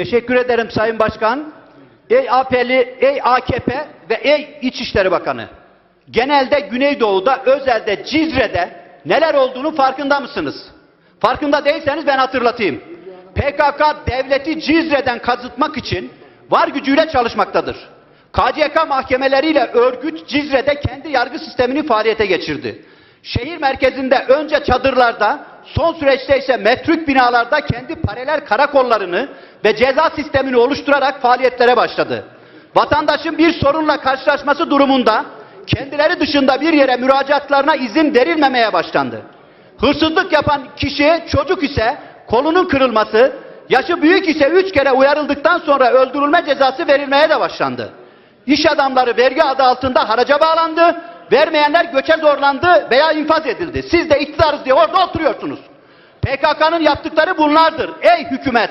Teşekkür ederim Sayın Başkan. Ey AP'li, ey AKP ve ey İçişleri Bakanı. Genelde Güneydoğu'da, özelde Cizre'de neler olduğunu farkında mısınız? Farkında değilseniz ben hatırlatayım. PKK devleti Cizre'den kazıtmak için var gücüyle çalışmaktadır. KCK mahkemeleriyle örgüt Cizre'de kendi yargı sistemini faaliyete geçirdi. Şehir merkezinde önce çadırlarda, son süreçte ise metruk binalarda kendi paralel karakollarını ve ceza sistemini oluşturarak faaliyetlere başladı. Vatandaşın bir sorunla karşılaşması durumunda kendileri dışında bir yere müracaatlarına izin verilmemeye başlandı. Hırsızlık yapan kişi çocuk ise kolunun kırılması, yaşı büyük ise üç kere uyarıldıktan sonra öldürülme cezası verilmeye de başlandı. İş adamları vergi adı altında haraca bağlandı, vermeyenler göçe zorlandı veya infaz edildi. Siz de iktidarız diye orada oturuyorsunuz. PKK'nın yaptıkları bunlardır. Ey hükümet,